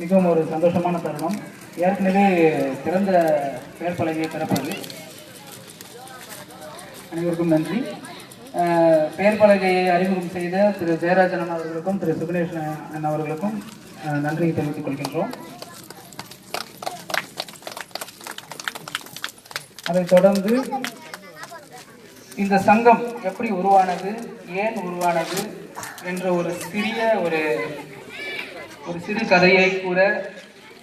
மிகவும் ஒரு சந்தோஷமான தருணம். ஏற்கனவே சிறந்த பெயர் பலகையை திறப்பது அனைவருக்கும் நன்றி. பெயர் பலகையை அறிமுகம் செய்த திரு ஜெயராஜன் அவர்களுக்கும் திரு சுகுணேஷன் அண்ணன் அவர்களுக்கும் நன்றியை தெரிவித்துக் கொள்கின்றோம். அதைத் தொடர்ந்து இந்த சங்கம் எப்படி உருவானது ஏன் உருவானது என்ற ஒரு சிறிய ஒரு ஒரு சிறு கதையை கூட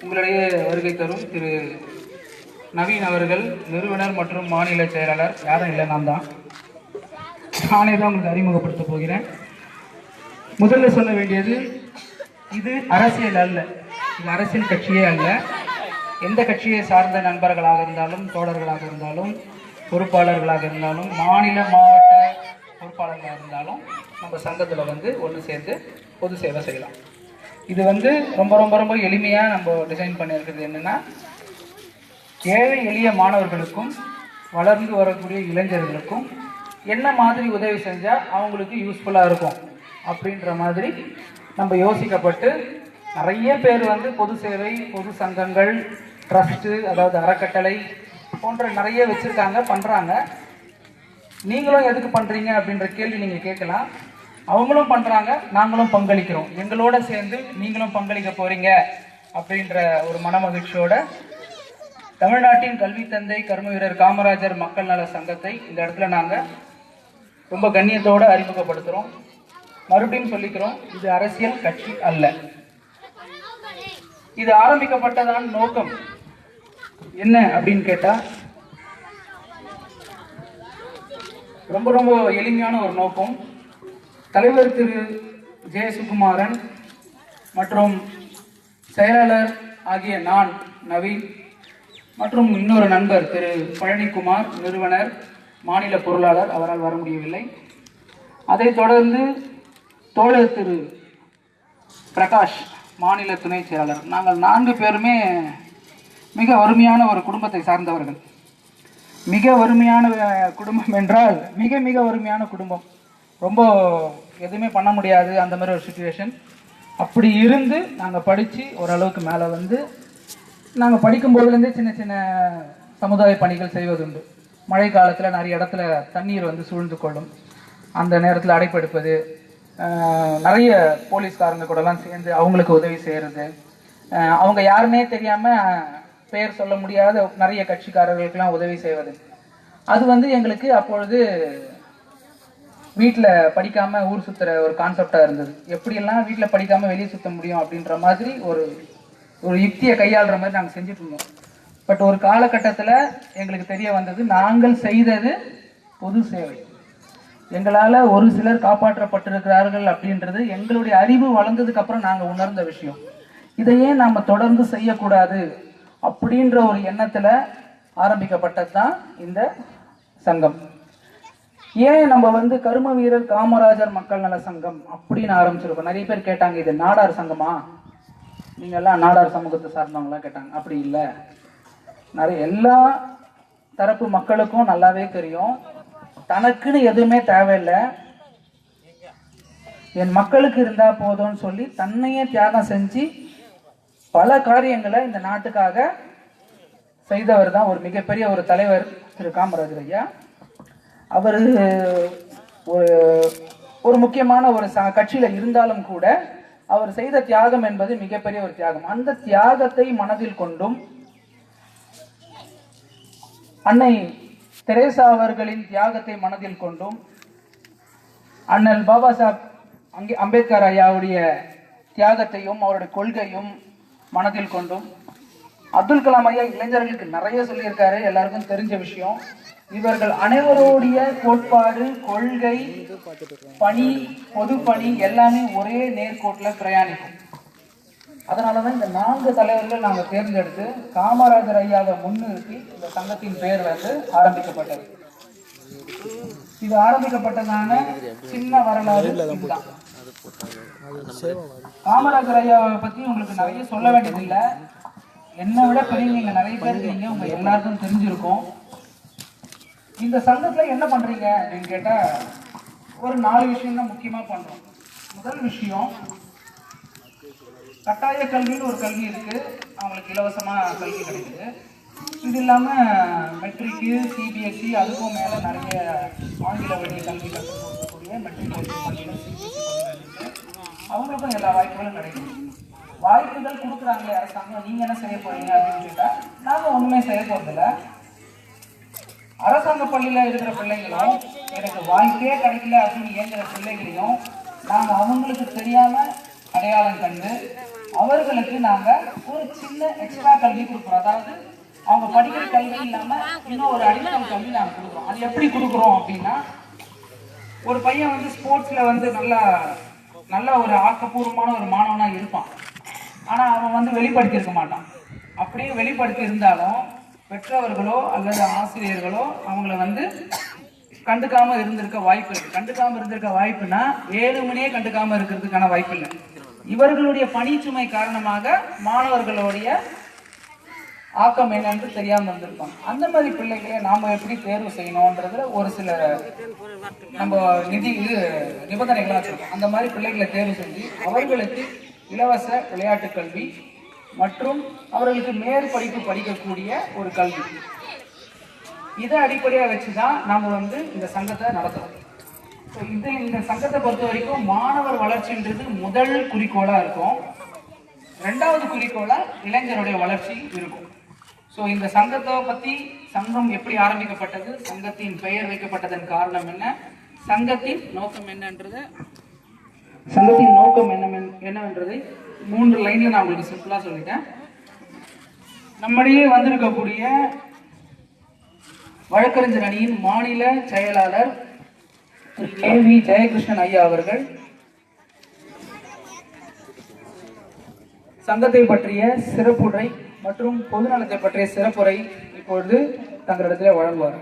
உங்களுடைய வருகை தரும் திரு நவீன் அவர்கள் நிறுவனர் மற்றும் மாநில செயலாளர். யாரும் இல்லை நான் தான். நானே தான் உங்களுக்கு அறிமுகப்படுத்த போகிறேன். முதல்ல சொல்ல வேண்டியது இது அரசியல் அல்ல. இது அரசியல் கட்சியே அல்ல. எந்த கட்சியை சார்ந்த நண்பர்களாக இருந்தாலும் தோழர்களாக இருந்தாலும் பொறுப்பாளர்களாக இருந்தாலும் மாநில மாவட்ட பொறுப்பாளர்களாக இருந்தாலும் நம்ம சங்கத்தில் வந்து ஒன்று சேர்ந்து பொது சேவை செய்யலாம். இது வந்து ரொம்ப ரொம்ப ரொம்ப எளிமையாக நம்ம டிசைன் பண்ணியிருக்கிறது என்னென்னா ஏழை எளிய மாணவர்களுக்கும் வளர்ந்து வரக்கூடிய இளைஞர்களுக்கும் என்ன மாதிரி உதவி செஞ்சால் அவங்களுக்கு யூஸ்ஃபுல்லாக இருக்கும் அப்படின்ற மாதிரி நம்ம யோசிக்கப்பட்டு நிறைய பேர் வந்து பொது சேவை பொது சங்கங்கள் ட்ரஸ்ட்டு அதாவது அறக்கட்டளை போன்ற நிறைய வச்சுருக்காங்க பண்ணுறாங்க நீங்களும் எதுக்கு பண்ணுறீங்க அப்படின்ற கேள்வி நீங்கள் கேட்கலாம். அவங்களும் பண்ணுறாங்க நாங்களும் பங்களிக்கிறோம். எங்களோட சேர்ந்து நீங்களும் பங்களிக்க போகிறீங்க அப்படின்ற ஒரு மனமகிழ்ச்சியோட தமிழ்நாட்டின் கல்வி தந்தை கர்ம வீரர் காமராஜர் மக்கள் நல சங்கத்தை இந்த இடத்துல நாங்கள் ரொம்ப கண்ணியத்தோடு அறிமுகப்படுத்துகிறோம் மறுபடியும் சொல்லிக்கிறோம் இது அரசியல் கட்சி அல்ல. இது ஆரம்பிக்கப்பட்டதான் நோக்கம். என்ன அப்படின்னு கேட்டால் ரொம்ப ரொம்ப எளிமையான ஒரு நோக்கம். தலைவர் திரு. ஜெயசுகுமாரன் மற்றும் செயலாளர் ஆகிய நான் நவீன் மற்றும் இன்னொரு நண்பர் திரு. பழனிக்குமார் நிறுவனர் மாநில பொருளாளர் அவரால் வர முடியவில்லை. அதைத் தொடர்ந்து தோழர் திரு. பிரகாஷ் மாநில துணைச் செயலாளர். நாங்கள் நான்கு பேருமே மிக வறுமையான ஒரு குடும்பத்தை சார்ந்தவர்கள். மிக வறுமையான குடும்பம் என்றால் மிக மிக வறுமையான குடும்பம். ரொம்ப எதுவுமே பண்ண முடியாது அந்த மாதிரி ஒரு சுச்சுவேஷன் அப்படி இருந்து நாங்கள் படித்து ஓரளவுக்கு மேலே வந்து நாங்கள் படிக்கும்போதுலேருந்தே சின்ன சின்ன சமுதாய பணிகள் செய்வதுண்டு. மழை காலத்தில் நிறைய இடத்துல தண்ணீர் வந்து சூழ்ந்து கொள்ளும். அந்த நேரத்தில் அடைப்பெடுப்பது நிறைய போலீஸ்காரங்க கூடலாம் சேர்ந்து அவங்களுக்கு உதவி செய்கிறது அவங்க யாருன்னே தெரியாமல் பெயர் சொல்ல முடியாத நிறைய கட்சிக்காரர்களுக்கெல்லாம் உதவி செய்வது. அது வந்து எங்களுக்கு அப்பொழுது வீட்டில் படிக்காம ஊர் சுத்துற ஒரு கான்செப்டாக இருந்தது. எப்படியெல்லாம் வீட்டில் படிக்காம வெளியே சுத்த முடியும் அப்படின்ற மாதிரி ஒரு ஒரு யுக்தியை கையாளுற மாதிரி நாங்கள் செஞ்சுட்டு இருந்தோம். பட் ஒரு காலகட்டத்தில் எங்களுக்கு தெரிய வந்தது நாங்கள் செய்தது பொது சேவை. எங்களால் ஒரு சிலர் காப்பாற்றப்பட்டிருக்கிறார்கள் அப்படின்றது எங்களுடைய அறிவு வளர்ந்ததுக்கு அப்புறம் நாங்கள் உணர்ந்த விஷயம். இதையே நாம் தொடர்ந்து செய்யக்கூடாது அப்படின்ற ஒரு எண்ணத்தில் ஆரம்பிக்கப்பட்டது தான் இந்த சங்கம். ஏன் நம்ம வந்து கரும வீரர் காமராஜர் மக்கள் நல சங்கம் அப்படின்னு ஆரம்பிச்சிருக்கோம்? நிறைய பேர் கேட்டாங்க இது நாடார் சங்கமா? நீங்க எல்லாம் நாடார் சமூகத்தை சார்ந்தவங்களாம் கேட்டாங்க. அப்படி இல்லை. நிறைய எல்லா தரப்பு மக்களுக்கும் நல்லாவே தெரியும். தனக்குன்னு எதுவுமே தேவையில்லை. என் மக்களுக்கு இருந்தா போதும்னு சொல்லி தன்னையே தியாகம் செஞ்சு பல காரியங்களை இந்த நாட்டுக்காக செய்தவர் தான் ஒரு மிகப்பெரிய ஒரு தலைவர் திரு காமராஜர் ஐயா. அவர் ஒரு ஒரு முக்கியமான ஒரு ச கட்சியில் இருந்தாலும் கூட அவர் செய்த தியாகம் என்பது மிகப்பெரிய ஒரு தியாகம். அந்த தியாகத்தை மனதில் கொண்டும் அன்னை தெரேசா அவர்களின் தியாகத்தை மனதில் கொண்டும் அண்ணல் பாபா சாஹப் அங்கே அம்பேத்கர் ஐயாவுடைய தியாகத்தையும் அவருடைய கொள்கையும் மனதில் கொண்டும். அப்துல் கலாம் ஐயா இளைஞர்களுக்கு நிறைய சொல்லியிருக்காரு எல்லாருக்கும் தெரிஞ்ச விஷயம். இவர்கள் அனைவருடைய கோட்பாடு கொள்கை பணி பொதுப்பணி எல்லாமே ஒரே நேர்கோட்டில் பிரயாணிக்கும். அதனால தான் இந்த நான்கு தலைவர்கள் நாங்கள் தேர்ந்தெடுத்து காமராஜர் ஐயாவை முன்னிறுத்தி இந்த சங்கத்தின் பெயர் வந்து ஆரம்பிக்கப்பட்டது. இது ஆரம்பிக்கப்பட்டதான சின்ன வரலாறு காமராஜர் ஐயாவை பத்தி உங்களுக்கு நிறைய சொல்ல வேண்டியதில்லை. என்னை விட பெரியவங்க இங்க நிறைய பேர் இருக்கீங்க. உங்க எல்லாருக்கும் தெரிஞ்சிருக்கும். இந்த சங்கத்துல என்ன பண்றீங்க அப்படின்னு கேட்டா ஒரு நாலு விஷயம் தான் முக்கியமா பண்றோம். முதல் விஷயம் கட்டாய கல்வின்னு ஒரு கல்வி இருக்கு. அவங்களுக்கு இலவசமா கல்வி கிடைக்குது. இது இல்லாமல் மெட்ரிக்கு சிபிஎஸ்சி அதுக்கும் மேலே நிறைய ஆங்கில வழி கல்வி கற்றுக் கொடுக்கக்கூடிய மெட்ரிகுலேஷன் அவங்களுக்கும் எல்லா வாய்ப்புகளும் கிடைக்கும். வாய்ப்புகள் கொடுக்குறாங்களே அரசாங்கம் நீங்கள் என்ன செய்ய போறீங்க அப்படின்னு கேட்டால் நாங்கள் ஒன்றுமே செய்ய போகிறதில்ல அரசாங்க பள்ளியில இருக்கிற பிள்ளைங்களும் எனக்கு வாய்ப்பே கிடைக்கல அப்படின்னு இயங்குற பிள்ளைகளையும் நாங்கள் அவங்களுக்கு தெரியாமல் அடையாளம் கண்டு அவர்களுக்கு நாங்கள் ஒரு சின்ன எக்ஸ்ட்ரா கல்வி கொடுக்குறோம். அதாவது அவங்க படிக்கிற கல்வி இல்லாம இன்னும் ஒரு அடிஷனல் கல்வி நாங்க கொடுக்குறோம். அது எப்படி கொடுக்குறோம் அப்படின்னா ஒரு பையன் வந்து ஸ்போர்ட்ஸ்ல வந்து நல்லா நல்ல ஒரு ஆக்கப்பூர்வமான ஒரு மாணவனா இருப்பான். ஆனா அவன் வந்து வெளிப்படுத்தியிருக்க மாட்டான். அப்படியே வெளிப்படுத்தி இருந்தாலும் பெற்றவர்களோ அல்லது ஆசிரியர்களோ அவங்கள வந்து கண்டுக்காம இருந்திருக்க வாய்ப்பு இருக்கு. கண்டுக்காம இருந்திருக்க வாய்ப்புனா மணியே கண்டுக்காம இருக்கிறதுக்கான வாய்ப்பு இல்லை. இவர்களுடைய பணிச்சுமை காரணமாக மாணவர்களுடைய ஆக்கம் என்னன்னு தெரியாமல் இருந்திருப்பாங்க அந்த மாதிரி பிள்ளைகளை நாம் எப்படி தேர்வு செய்யணுன்றதுல ஒரு சில நம்ம நிதி இது நிபந்தனைகளாக வச்சுருக்கோம். அந்த மாதிரி பிள்ளைகளை தேர்வு செஞ்சு அவர்களுக்கு இலவச விளையாட்டு கல்வி மற்றும் அவர்களுக்கு மேற்படிப்பு படிக்கக்கூடிய ஒரு கல்வி. இதை அடிப்படையாக வச்சு தான் நாம் வந்து இந்த சங்கத்தை நடத்துகிறோம் ஸோ இது இந்த சங்கத்தை பொறுத்த வரைக்கும் மாணவர் வளர்ச்சின்றது முதல் குறிக்கோளாக இருக்கும். ரெண்டாவது குறிக்கோளாக இளைஞருடைய வளர்ச்சி இருக்கும். ஸோ இந்த சங்கத்தை பற்றி சங்கம் எப்படி ஆரம்பிக்கப்பட்டது? சங்கத்தின் பெயர் வைக்கப்பட்டதன் காரணம் என்ன? சங்கத்தின் நோக்கம் என்னன்றது? சங்கத்தின் நோக்கம் என்ன என்னவென்றதை மூன்று லைனில் நான் உங்களுக்கு சிம்பிளாக சொல்லிட்டேன். நம்மிடையே வந்திருக்கக்கூடிய வழக்கறிஞர் அணியின் மாநில செயலாளர் திரு கே வி ஜெயகிருஷ்ணன் ஐயா அவர்கள் சங்கத்தை பற்றிய சிறப்புரை மற்றும் பொது நலத்தை பற்றிய சிறப்புரை இப்பொழுது தங்களிடத்திலே வழங்குவார்.